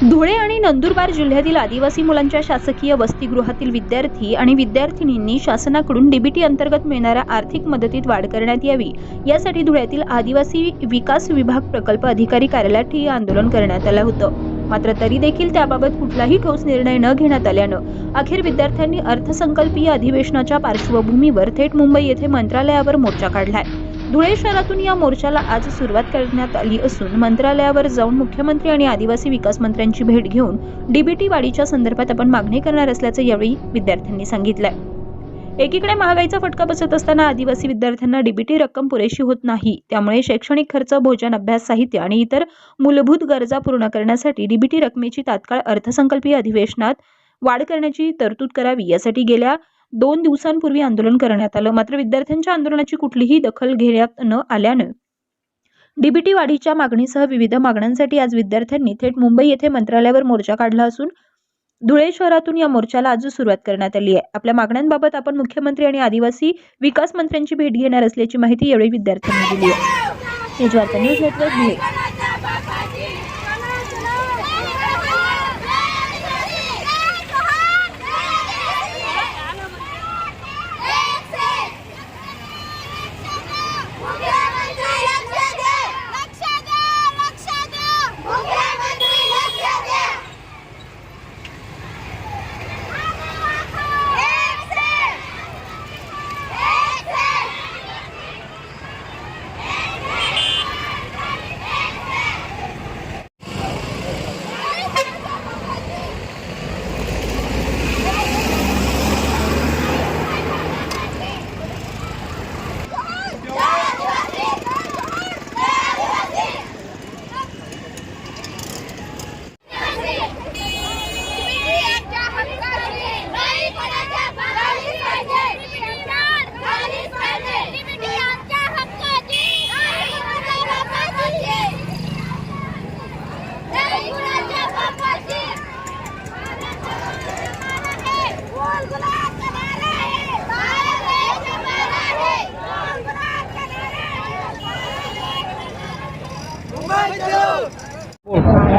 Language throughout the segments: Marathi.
धुळे आणि नंदुरबार जिल्ह्यातील आदिवासी मुलांच्या शासकीय वसतिगृहातील विद्यार्थी आणि विद्यार्थिनींनी शासनाकडून डीबीटी अंतर्गत मिळणाऱ्या आर्थिक मदतीत वाढ करण्यात यावी. यासाठी धुळ्यातील आदिवासी विकास विभाग प्रकल्प अधिकारी कार्यालयात ठिय्या आंदोलन करण्यात आलं होतं. मात्र तरी देखील त्याबाबत कुठलाही ठोस निर्णय न घेण्यात आल्यानं अखेर विद्यार्थ्यांनी अर्थसंकल्पीय अधिवेशनाच्या पार्श्वभूमीवर थेट मुंबई येथे मंत्रालयावर मोर्चा काढलाय. धुळे शहरातून या मोर्चाला आज सुरुवात करण्यात आली असून मंत्रालयावर जाऊन मुख्यमंत्री आणि आदिवासी विकास मंत्र्यांची भेट घेऊन डीबीटी वाढीच्या संदर्भात आपण मागणी करणार असल्याचं यावेळी विद्यार्थ्यांनी सांगितलंय. एकीकडे महागाईचा फटका बसत असताना आदिवासी विद्यार्थ्यांना डीबीटी रक्कम पुरेशी होत नाही. त्यामुळे शैक्षणिक खर्च भोजन अभ्यास साहित्य आणि इतर मूलभूत गरजा पूर्ण करण्यासाठी डीबीटी रकमेची तात्काळ अर्थसंकल्पीय अधिवेशनात वाढ करण्याची तरतूद करावी यासाठी गेल्या दोन दिवसांपूर्वी आंदोलन करण्यात आलं. मात्र विद्यार्थ्यांच्या आंदोलनाची कुठलीही दखल घेण्यात न आल्यानं डीबीटी वाढीच्या मागणीसह विविध मागण्यांसाठी आज विद्यार्थ्यांनी थेट मुंबई येथे मंत्रालयावर मोर्चा काढला असून धुळे शहरातून या मोर्चाला आज सुरुवात करण्यात आली आहे. आपल्या मागण्यांबाबत आपण मुख्यमंत्री आणि आदिवासी विकास मंत्र्यांची भेट घेणार असल्याची माहिती यावेळी विद्यार्थ्यांनी दिली आहे. न्यूज नेटवर्क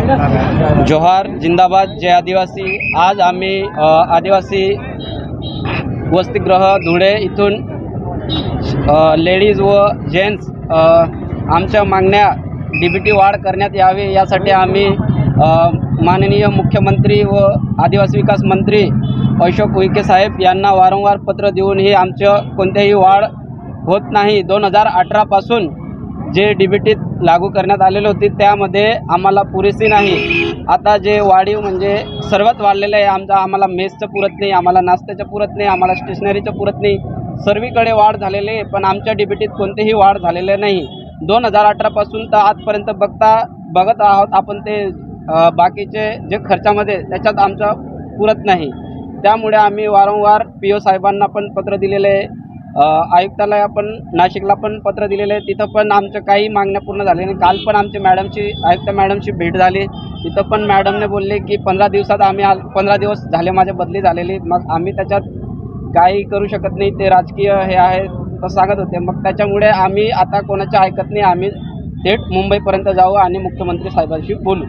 जोहार जिंदाबाद जय आदिवासी. आज आम्ही आदिवासी वसतिगृह धुळे इथून लेडीज व जेंट्स आमच्या मागण्या डी बी टी वाढ करण्यात यावी यासाठी आम्ही माननीय मुख्यमंत्री व आदिवासी विकास मंत्री अशोक उईके साहेब यांना वारंवार पत्र देऊन ही आमचं कोणत्याही वाढ होत नाही. दोन हजार अठरापासून जे डी बी टीत लागू करण्यात आलेले होते त्यामध्ये आम्हाला पुरेशी नाही. आता जे वाढीव म्हणजे सर्वात वाढलेलं आहे आमचा आम्हाला मेसचं पुरत नाही आम्हाला नाश्त्याचं पुरत नाही आम्हाला स्टेशनरीचं पुरत नाही. सर्वीकडे वाढ झालेली आहे पण आमच्या डीबीटीत कोणतेही कोणतीही वाढ झालेली नाही. दोन हजार अठरापासून तर आजपर्यंत बघता बघत आहोत आपण ते बाकीचे जे खर्चामध्ये त्याच्यात आमचं पुरत नाही. त्यामुळे आम्ही वारंवार पी ओ साहेबांना पण पत्र दिलेले आहे. आयुक्ताला आपण नाशिकला पण पत्र दिलेलं आहे. तिथं पण आमच्या काही मागण्या पूर्ण झाल्या नाही. काल पण आमची मॅडमची आयुक्त मॅडमची भेट झाली. तिथं पण मॅडमने बोलले की पंधरा दिवसात आम्ही आल पंधरा दिवस झाले माझ्या बदली झालेली. मग आम्ही त्याच्यात काही करू शकत नाही. ते राजकीय हे आहे तर सांगत होते. मग त्याच्यामुळे आम्ही आता कोणाच्या ऐकत नाही. आम्ही थेट मुंबईपर्यंत जाऊ आणि मुख्यमंत्री साहेबांशी बोलू.